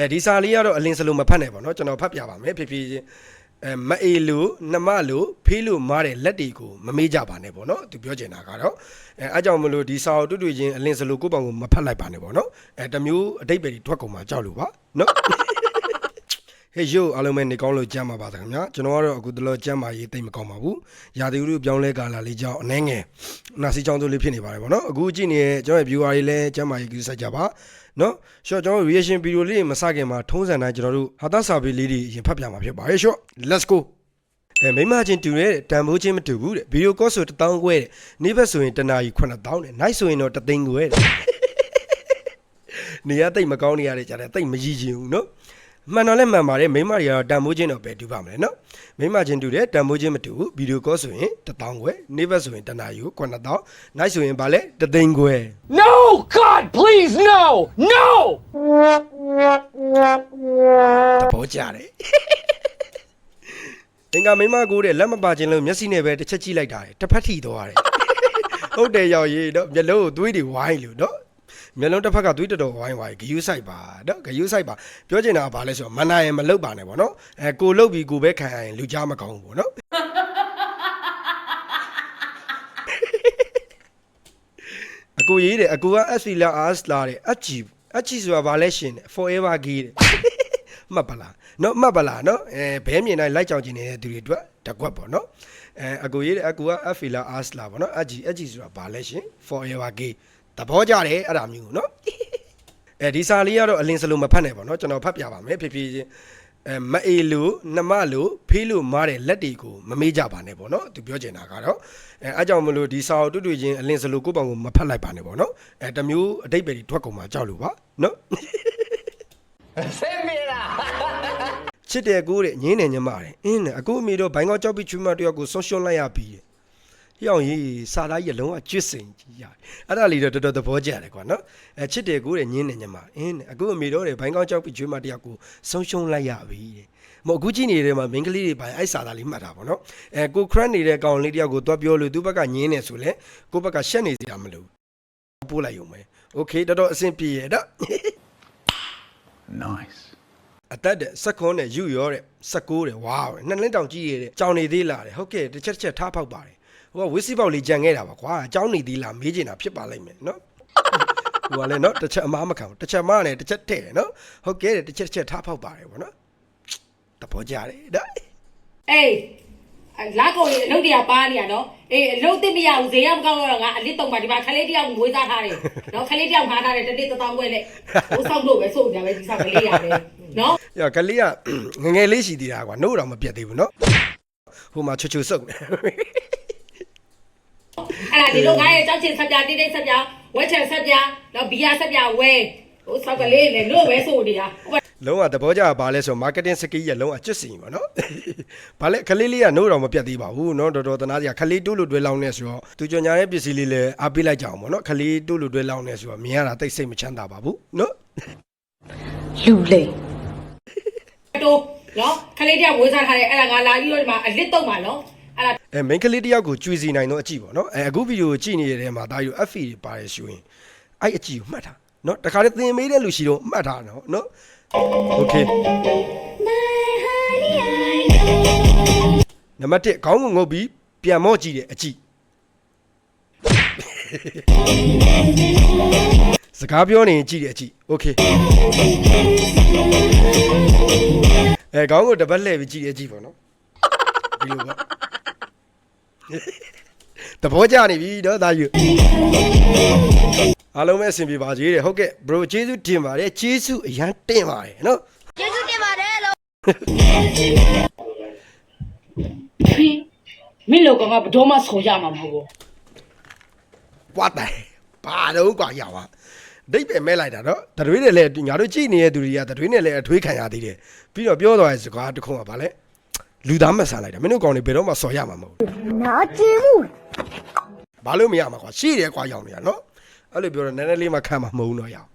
အဲဒီစာလေးကတော့အလင်းစလုံးမဖတ်နဲ့ပေါ့နော်ကျွန်တော်ဖတ်ပြပါမယ်ဖြည်းဖြည်းချင်းအဲမအေလို့နှမလို့ဖေးလို့မားတဲ့လက်တွေကိုမမေ့ကြပါနဲ့ပေါ့နော်သူပြောချင်တာကတော့အဲအားကြောင့်မလို့ဒီစာအုပ်တွေ့တွေ့ချင်းအလင်းစလုံးကိုယ့်ဘောင်ကိုမဖတ်လိုက်ပါနဲ့ပေါ့နော်အဲတစ်မျိုးအတိတ်ပဲတွေထွက်ကုန်မှာကြောက်လို့ပါနော် ဟေးယိုအားလုံးပဲနေကောင်းလို့ကြမ်းပါပါခင်ဗျာကျွန်တော်ကတော့အခုတလောကြမ်းပါရေးတိတ်မကောင်းပါဘူးရာသီဥတုပြောင်းလဲကာလလေးကြောင့်အနှဲငယ်နာစီချောင်းတို့လေးဖြစ်နေပါတယ်ဗောနော်အခုကြည့်နေတဲ့ကျွန်တော်ရဲ့ viewer တွေလည်းကြမ်းပါရေးကူးဆက်ကြပါနော်ရှော့ကျွန်တော် reaction video လေးတွေမစခင်မှာထုံးစံတိုင်းကျွန်တော်တို့ဟာတာစာပေလေးတွေအရင်ဖတ်ပြမှာဖြစ်ပါတယ်ရှော့ let's go အဲမိမချင်းတူတဲ့တန်ဖိုးချင်းမတူဘူးတဲ့ဗီဒီယိုကောဆို1000ခွဲတဲ့နေ့ဘက်ဆိုရင်တနာကြီး9000တဲ့ night ဆိုရင်တော့တသိန်းခွဲတဲ့နေရတိတ်မကောင်းနေရတဲ့ကြတယ်တိတ်မရည်ချင်ဘူးနော် မှန်တော့လည်းမှန်ပါတယ်မိန်းမတွေကတော့တန်မိုးချင်းတော့ပဲတူပါမလဲနော်မိန်းမချင်းတူတယ်တန်မိုးချင်းမတူဘူးဗီဒီယိုကောဆိုရင်1000ခွဲနေ့ဘက်ဆိုရင်တနာယူ9000 night ဆိုရင်ဗာလဲတသိန်းခွဲ No! God, please, no! No! သဘောကျတယ်အင်္ဂါမိန်းမကိုတဲ့လက်မပါခြင်းလို့မျက်စိနဲ့ပဲတစ်ချက်ကြည့်လိုက်တာတယ်တစ်ဖက်ထိသွားတယ်ဟုတ်တယ်ရောက်ရေးနော်မျက်လုံးကိုသွေးတွေဝိုင်းလို့နော် မျက်လုံးတစ်ဖက်ကသွေးတော်တော်ဝိုင်းဝိုင်းဂယူးဆိုင်ပါနော်ဂယူးဆိုင်ပါပြောချင်တာကဘာလဲဆိုတော့မနာရင်မလုတ်ပါနဲ့ပေါ့နော်အဲကိုလုတ်ပြီးကိုပဲခံရရင်လူကြားမကောင်းဘူးပေါ့နော်အကိုရေးတယ်အကိုက S လာ R လာတယ်အချီအချီဆိုတာဘာလဲရှင်တယ် forever gay တဲ့မှတ်ပါလားနော်မှတ်ပါလားနော်အဲဘဲမြင်တိုင်းလိုက်ကြောင်ကျင်နေတဲ့သူတွေအတွက်တကွက်ပေါ့နော်အဲအကူရေးတဲ့အကူက F လာ R လာပေါ့နော်အကြီးအကြီးဆိုတာဘာလဲရှင် forever gay သဘောကျတယ်အဲ့ဒါမျိုးနော်အဲဒီစာလေးကတော့အလင်းစလုံးမဖတ်နဲ့ပေါ့နော်ကျွန်တော်ဖတ်ပြပါမယ်ဖြည်းဖြည်းချင်းအဲမအေလို့နှမလို့ဖေးလို့မားတဲ့လက်တွေကိုမမေ့ကြပါနဲ့ပေါ့နော်သူပြောချင်တာကတော့အဲအားကြောင့်မလို့ဒီစာအုပ်တွေ့တွေ့ချင်းအလင်းစလုံးကိုယ့်ဘောင်ကိုမဖတ်လိုက်ပါနဲ့ပေါ့နော်အဲတစ်မျိုးအတိတ်ပဲတွေထွက်ကုန်မှာကြောက်လို့ပါနော်ချစ်တယ်ကိုတဲ့ညင်းတယ်ညမတယ်အင်းနဲ့အခုအမေတော့ဘိုင်းကောက်ကြောက်ပြီးချွေးမတယောက်ကိုဆုံးရှုံးလိုက်ရပြီတဲ့ ဟျောင်းကြီးစာသားကြီးအလုံးကကျွတ်စင်ကြီးရတယ်အဲ့ဒါလေးတော့တော်တော်သဘောကျတယ်ကွာနော်အဲချစ်တယ်ကိုတဲ့ညင်းတယ်ညမအင်းနဲ့အခုအမေတော့တဲ့ဘိုင်းကောက်ကြောက်ပြီးချွေးမတယောက်ကိုဆုံးရှုံးလိုက်ရပြီတဲ့မဟုတ်အခုကြည့်နေတဲ့မှာမင်းကလေးတွေပိုင်းအဲ့စာသားလေးမှတ်တာပေါ့နော်အဲကိုခရန့်နေတဲ့ကောင်လေးတယောက်ကိုတွားပြောလို့သူ့ဘက်ကညင်းနေဆိုလဲကိုဘက်ကရှက်နေစရာမလိုဘူးပို့လိုက်ရုံပဲโอเคတော်တော်အဆင်ပြေရတော့ Nice. အသက်တဲ့စက်ခွန်းနဲ့ယူရောတဲ့စက်ကိုးတဲ့ဝါးတဲ့နှစ်လင်းတောင်ကြီးရတဲ့ကြောင်နေသေးလားတဲ့ဟုတ်ကဲ့တစ်ချက်တစ်ချက်ထားဖောက်ပါတယ် ဟိုကဝစ်စီပေါက်လေးကြံခဲ့တာပါကွာကြောင်နေသေးလားမေးချင်တာဖြစ်ပါလိမ့်မယ်နော်ဟိုကလည်းနော်တစ်ချက်အမားမခံဘူးတစ်ချက်မနဲ့တစ်ချက်တဲ့နော်ဟုတ်ကဲ့တဲ့တစ်ချက်တစ်ချက်ထားဖောက်ပါတယ်ဗောနော်တဘောကြတယ်ဒါအေးလာကုန်ရင်အလုပ်တရားပါနေရနော်အေးအလုပ်သိမရဘူးဈေးရောက်ကောင်းတော့ငါအလစ်တုံပါဒီမှာခလေးတယောက်ငွေသားထားတယ်နော်ခလေးတယောက်ငါထားတယ်တနေ့တစ်သောင်းခွဲနဲ့ဟိုဆောက်လို့ပဲဆိုကြပဲဒီဆောက်ကလေးရတယ်နော်ရကလေးကငငယ်လေးရှိသေးတာကွာနှုတ်တော့မပြတ်သေးဘူးနော်ဟိုမှာချွတ်ချွတ်စုပ်နေ တာဒီလိုငါရဲ့ကြောက်ချင်ဆက်ပြတိတိဆက်ပြဝက်ချန်ဆက်ပြတော့ဘီယာဆက်ပြဝဲဟိုဆောက်ကလေးလေလို့ပဲဆိုနေတာလုံးဝသဘောကျပါလဲဆို marketing skill ရဲ့လုံးအကျွတ်စီပါနော်။ဘာလဲခလေးလေးကနိုးတော်မပြတ်သေးပါဘူးနော်တော်တော်တနာစရာခလေးတူးလို့တွဲလောင်းနေဆိုတော့သူကြညာတဲ့ပစ္စည်းလေးလည်းအားပေးလိုက်ကြအောင်ပေါ့နော်ခလေးတူးလို့တွဲလောင်းနေဆိုတော့မြင်ရတာတိတ်စိတ်မချမ်းသာပါဘူးနော်။လူလိမ်တို့နော်ခလေးတယောက်ဝေးစားထားတယ်အဲ့ဒါငါလာပြီးတော့ဒီမှာအလစ်တုံးပါနော်။ အဲ main ကလေးတယောက်ကိုကြွေစီနိုင်တော့အကြည့်ပေါ့နော်အဲအခုဗီဒီယိုကြည့်နေတဲ့နေရာမှာဒါယူ FE တွေပါတယ်ရှင်အဲ့အကြည့်ကိုမှတ်တာနော်တခါတည်းသင်မေးတဲ့လူရှိတော့မှတ်တာနော်နော် okay နံပါတ်1ခေါင်းကိုငုတ်ပြီးပြန်မော့ကြည့်တယ်အကြည့်စကားပြောနေကြည့်တယ်အကြည့် okay အဲခေါင်းကိုတပတ်လှည့်ပြီးကြည့်တယ်အကြည့်ပေါ့နော်ဒီလိုပါ တဘောကြနေပြီတော့ဒါယူအားလုံးပဲအဆင်ပြေပါစေတဲ့ဟုတ်ကဲ့ bro ကျေးဇူးတင်ပါတယ်ကျေးဇူးအရန်တင်ပါတယ်နော် ကျေးဇူးတင်ပါတယ်လို့ ဖေးမင်းလောကငါဘယ်တော့မှဆော်ရမှာမဟုတ်ဘူး ပွားတိုင်ဘာတော့กว่าရပါဒိတ်ပဲမဲလိုက်တာနော်တတွေးနဲ့လည်းငါတို့ကြည့်နေတဲ့သူတွေကတတွေးနဲ့လည်းအထွေးခံရသေးတယ်ပြီးတော့ပြောသွားတဲ့စကားတစ်ခုကဘာလဲ လူသားမဆန်လိုက်တာမင်းတို့ကောင်တွေဘယ်တော့မှစော်ရမှာမဟုတ်ဘူးနာကျင်မှုဘာလို့မရမှာကွာရှိတယ်ကွာရောက်နေတာနော်အဲ့လိုပြောတော့နည်းနည်းလေးမှခံမှာမဟုတ်ဘူးတော့ရအောင်